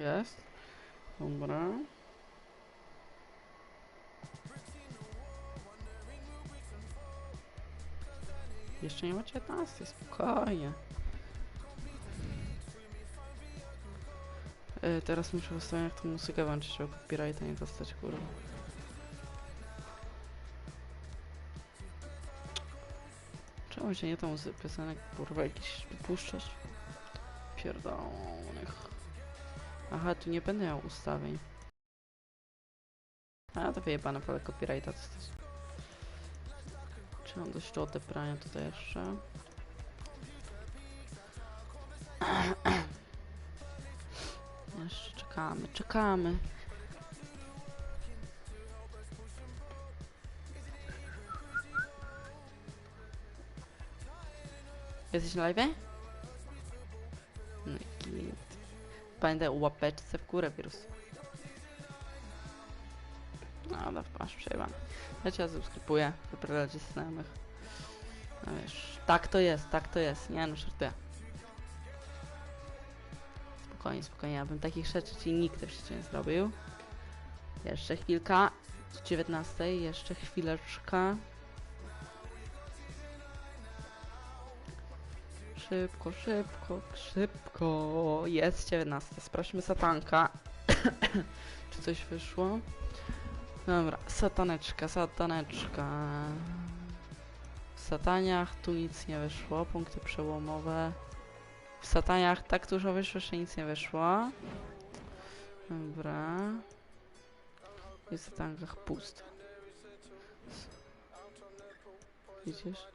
Jest. Dobra. Jeszcze nie ma 19, spokojnie. E, teraz muszę w ustawieniach tą muzykę włączyć, żeby copyrighta nie dostać, kurwa. Czemu się nie tą piosenek, kurwa, jakiś puszczać? Pierdolonych. Aha, tu nie będę miał ustawień. A, to wyjebane pole copyrighta. To jest... Czy mam dość do odebrania tutaj jeszcze? Jeszcze czekamy, czekamy. Jesteś na live? Pamiętaj o łapeczce w górę wirus. No, da masz przejebane. Ja cię subskrybuję, wyprowadzę znajomych. No wiesz, tak to jest, tak to jest. Nie no, żartuję. Spokojnie, spokojnie, ja bym takich rzeczy ci nigdy w życiu nie zrobił. Jeszcze chwilka. Do 19, jeszcze chwileczkę. Szybko, szybko, szybko. Jest 19. Sprawdźmy satanka. Czy coś wyszło? Dobra, sataneczka, sataneczka. W sataniach tu nic nie wyszło, punkty przełomowe. W sataniach tak dużo wyszło, że nic nie wyszło. Dobra. I w satankach pusto. Widzisz?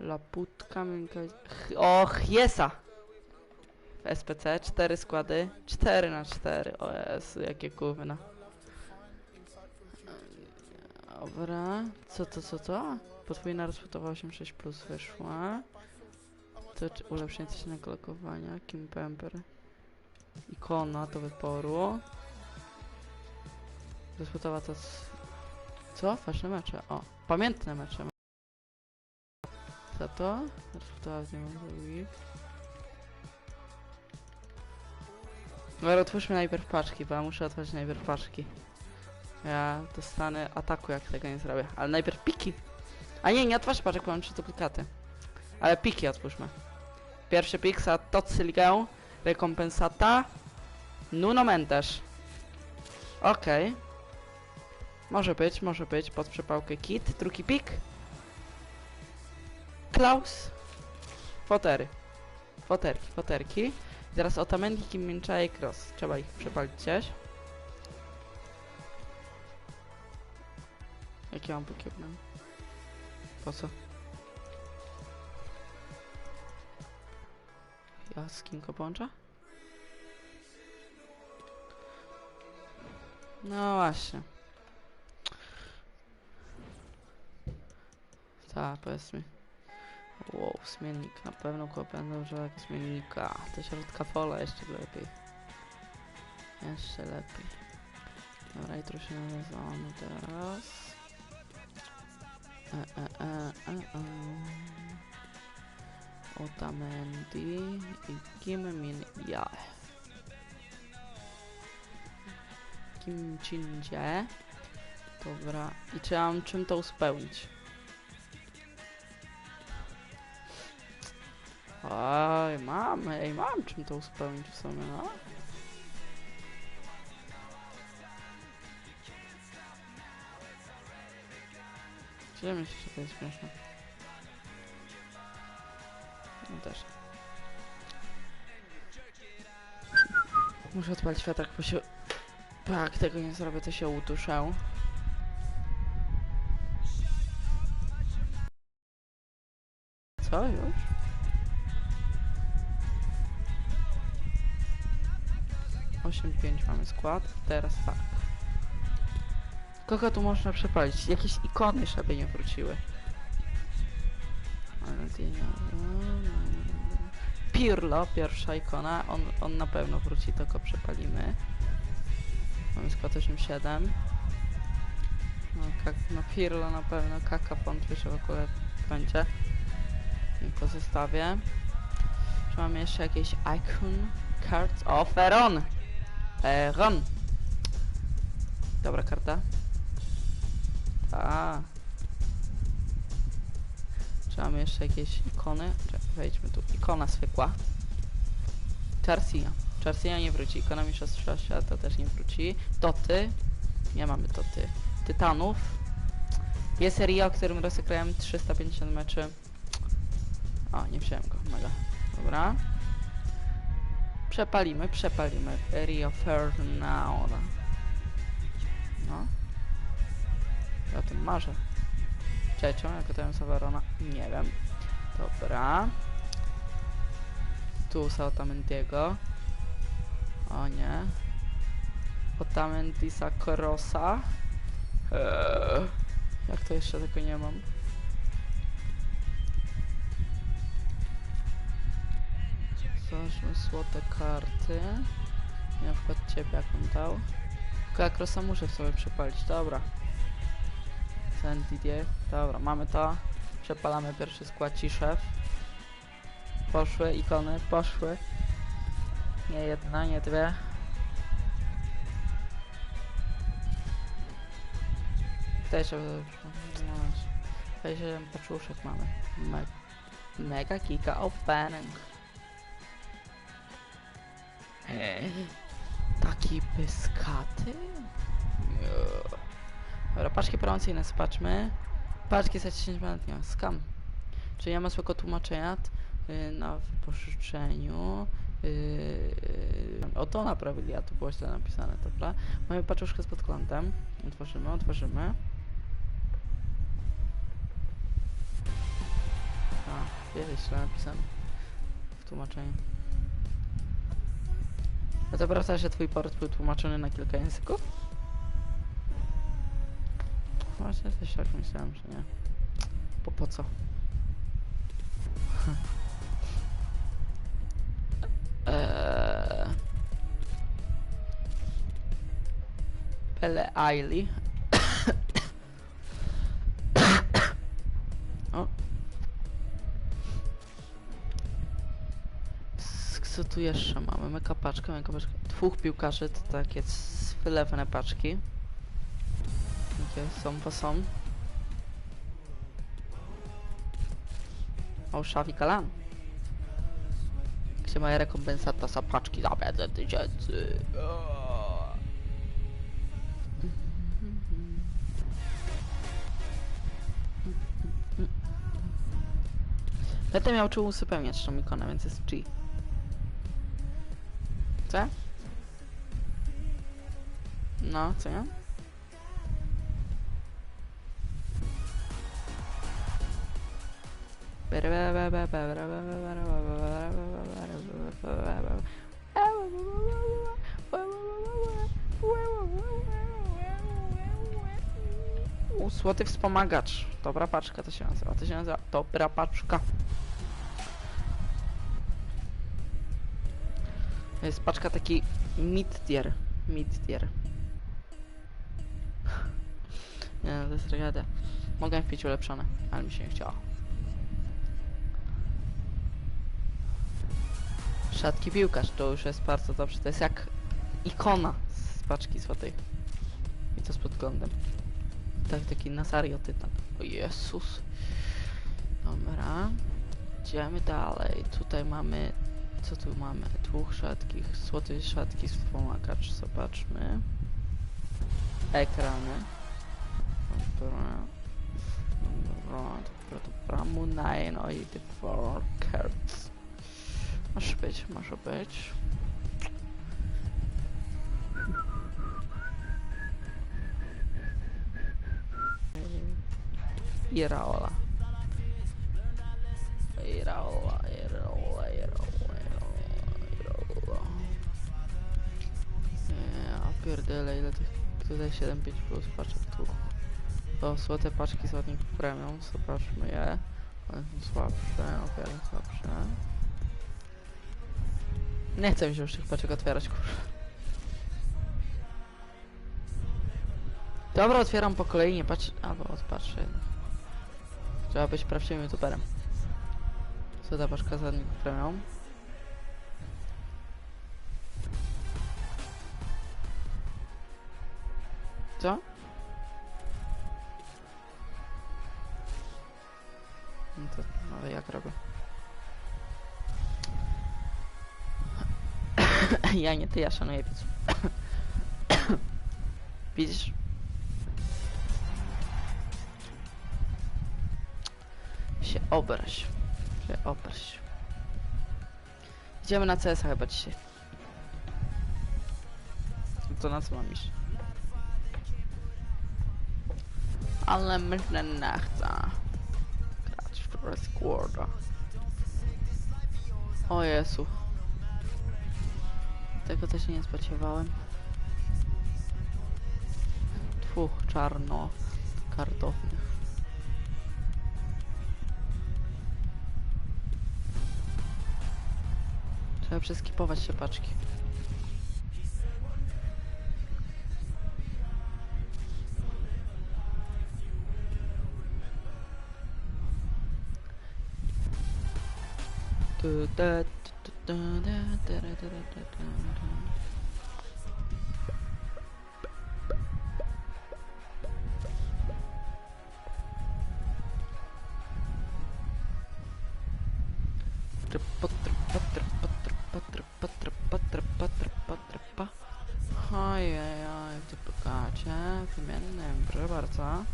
Laputka, miękka... Ch- O, Chiesa! W SPC, cztery składy. 4 na 4 O Jezu, jakie gówno. Dobra. Co to, co to? Podwójna rozpłytowa 8.6 plus wyszła. To ulepszenie technicznego logowania. Kim Pemper. Ikona do wyboru. Rozpłytowa to... Co? Ważne mecze. O, pamiętne mecze. Co to? Rozpłytowa z nią Dobra, otwórzmy najpierw paczki, bo ja muszę otworzyć najpierw paczki. Ja dostanę ataku, jak tego nie zrobię. Ale najpierw piki. A nie, nie otwórz paczek, mam trzy duplikaty. Ale piki otwórzmy. Pierwszy pik za Totsyligę. Rekompensata. Nuno Mendes. Okej. Może być, może być. Pod przepałkę kit. Drugi pik. Klaus. Fotery. Foterki, foterki. I teraz Otamendi, Kim Min-chae i Cross. Trzeba ich przepalić gdzieś. Jakie mam Pokémon? Po co? Ja z kim go połączę? No właśnie. Tak, powiedz mi. Wow, zmiennik. Na pewno będę używał zmiennika. Do środka pola jeszcze lepiej. Jeszcze lepiej. Dobra, i troszkę nazwano teraz. E, e, e, e, e. Otamendi i Kim Min Jae. Kim. Dobra. I trzeba czym to spełnić? Oj, mam, ej, mam czym to spełnić w sumie, no. Gdzie myślisz, że to jest śmieszne? No też. Muszę odpalić światek, bo się... Jak tego nie zrobię, to się uduszę. 55 mamy skład. Teraz tak. Kogo tu można przepalić? Jakieś ikony, żeby nie wróciły. Pirlo, pierwsza ikona. On, on na pewno wróci, to go przepalimy. Mamy skład 87. No, kak, no Pirlo na pewno, Kaka wątpię, w ogóle będzie. Pozostawię. Czy mamy jeszcze jakieś icon? Cards of Eron! E, run! Dobra karta. A. Czy mamy jeszcze jakieś ikony? Wejdźmy tu. Ikona zwykła. Charsia. Charsia nie wróci. Ikona Mistrzostwa Świata też nie wróci. Toty. Nie mamy Toty. Tytanów. Jest Rio, którym rozegrałem 350 meczy. O, nie wziąłem go. Mega. Dobra. Przepalimy, przepalimy. Rio Fernand. No. Ja o tym marzę. Trzecią, jak gotuję Savarona? Nie wiem. Dobra. Tu Otamendiego. O nie. Otamendisa Korosa. Eee. Jak to jeszcze tego nie mam? Zobaczmy złote karty. I na przykład ciebie jak on dał. Tylko jak Rosa muszę sobie przepalić. Dobra. Ten Didier. Dobra, mamy to. Przepalamy pierwszy skład szef. Poszły ikony, poszły. Nie jedna, nie dwie. Tutaj się... Tutaj się mamy. Me mega kika opening. Taki pyskaty? Yeah. Dobra, paczki promocyjne zobaczmy. Paczki za 10 minut dnia. Skam. Czy nie ma swojego tłumaczenia na wypożyczeniu? Yy, o to naprawili, a tu było źle napisane, dobra. Mamy paczuszkę z podglądem. Otworzymy, otworzymy. A, jest źle napisane w tłumaczeniu. No to prawda, że twój port był tłumaczony na kilka języków? Właśnie też tak myślałem, że nie. Bo po co? eee... Pele Ailey. Tu jeszcze mamy? Mega paczka, mega paczka. Dwóch piłkarzy, to takie wylewne paczki. Jakie są, bo są. O, Xavi Kalan. Gdzie moja rekompensata za paczki za 500 tysięcy? Będę miał czuł uzupełniać tą ikonę, więc jest G. Co? No, co ja? Wspomagacz. Dobra paczka to się nazywa. To się nazywa dobra paczka. To jest paczka taki mid tier. Mid tier. Nie no, to jest tragedia. Mogę wpić ulepszone, ale mi się nie chciało. Rzadki piłkarz, to już jest bardzo dobrze. To jest jak ikona z paczki złotej. I to z podglądem. Tak, taki Nazario Tytan. O Jezus. Dobra. Idziemy dalej. Tutaj mamy... Co tu mamy? Dwóch rzadkich. Złoty rzadki wspomagacz. Zobaczmy. Ekrany. Dobra. Dobra, dobra, dobra. Moonline, oj, the four cards. Może być, może być. Iraola, Iraola, Pierdolę, ile tych... Tutaj 7,5 plus paczek tu. To złote paczki z ładnych premium, zobaczmy je. One są słabsze, o wiele słabsze. Nie chcę mi się już tych paczek otwierać, kurwa. Dobra, otwieram po kolei, nie patrz... Albo odpatrzę jednak. Trzeba być prawdziwym youtuberem. Co ta paczka za premium? Co? No to, no jak robię? ja nie ty, ja szanuję widzów. Widzisz? Się obraź. Się obraź. Idziemy na CS chyba dzisiaj. To na co mam iść? Ale myślę nie chcę. Grać w Squada. O Jezu. Tego też nie spodziewałem. Dwóch czarno kartofnych. Trzeba przeskipować się paczki. Ojej, wypykacie. Wymienne, proszę bardzo.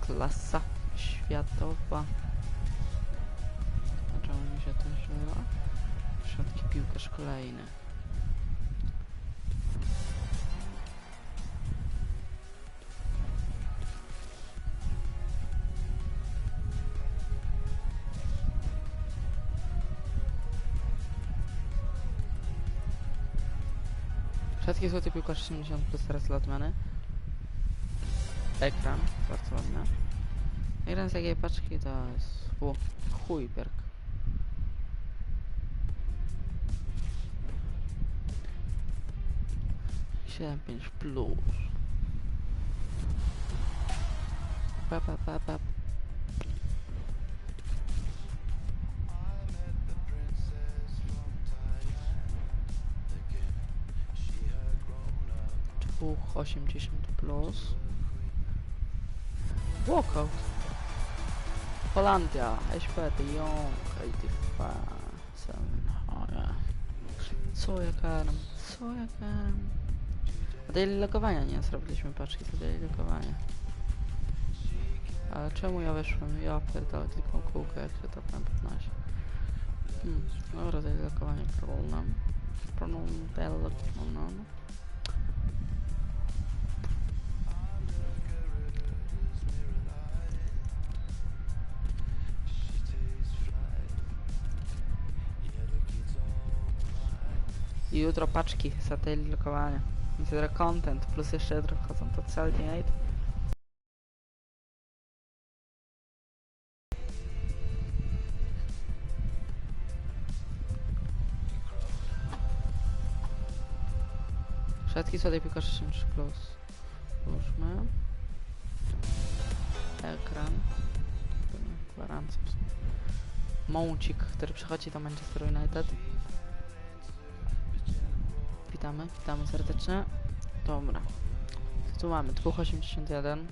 Klasa światowa. Piłkarz kolejny. Złoty piłkarz 70 plus teraz latmany. Ekran, bardzo ładny. Jeden z jakiej paczki to jest... U, chuj. stört mich bloß. Bap, bap, bap, dwóch 80 plus Walkout Holandia Expedion Kaitifa Co ja karm? Co ja karm? Daily logowania nie zrobiliśmy paczki, to daily. Ale czemu ja weszłem? Ja pierdolę tylko kółkę, jak się to tam 15. Hmm, dobra, daily logowanie problem. Problem, daily logowanie. I jutro paczki za te lokowania. Jutro content, plus jeszcze jutro wchodzą to cały dzień. Rzadki słodej piłkarz 63 plus. Włóżmy. Ekran. Gwarancją. Mącik, który przychodzi do Manchester United. Witamy, witamy serdecznie. Dobra. Co tu mamy? 281.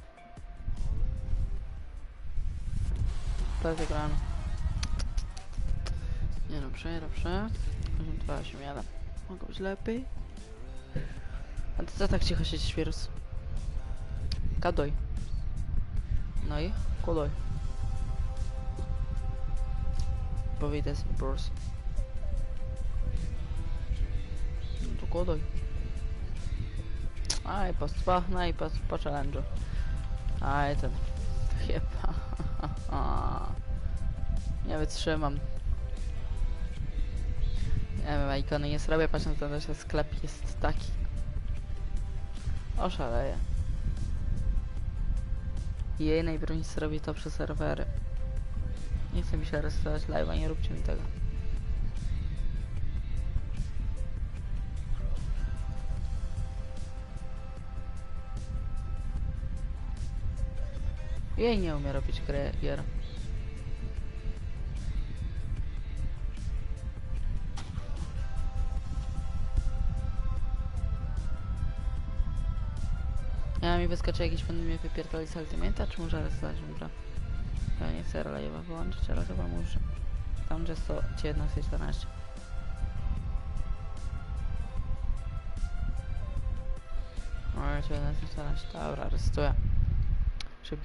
To jest ekran. Nie dobrze, dobrze. 281. Mogło być lepiej. A ty co tak cicho siedzisz, wirus? Gadoj. No i? Kodoj. Powiedz, bros. No to kodoj. Aj, po spa, no i po, po challenge'u. Aj, ten. Chyba. Nie wytrzymam. Nie wiem, ikony nie zrobię, patrząc na to, że sklep jest taki. Oszaleję. Jej najbroni zrobi to przez serwery. Nie chcę mi się resetować live'a, nie róbcie mi tego. Jej nie umie robić gry, gier. Ja mi wyskoczy jakiś, będą mnie wypierdoli z Ultimate'a, czy muszę rysować umbrę? Ja nie chcę relajewa wyłączyć, ale chyba muszę. Tam gdzie 111 14. Dobra, 11, 14, dobra, rysuję. Szybki.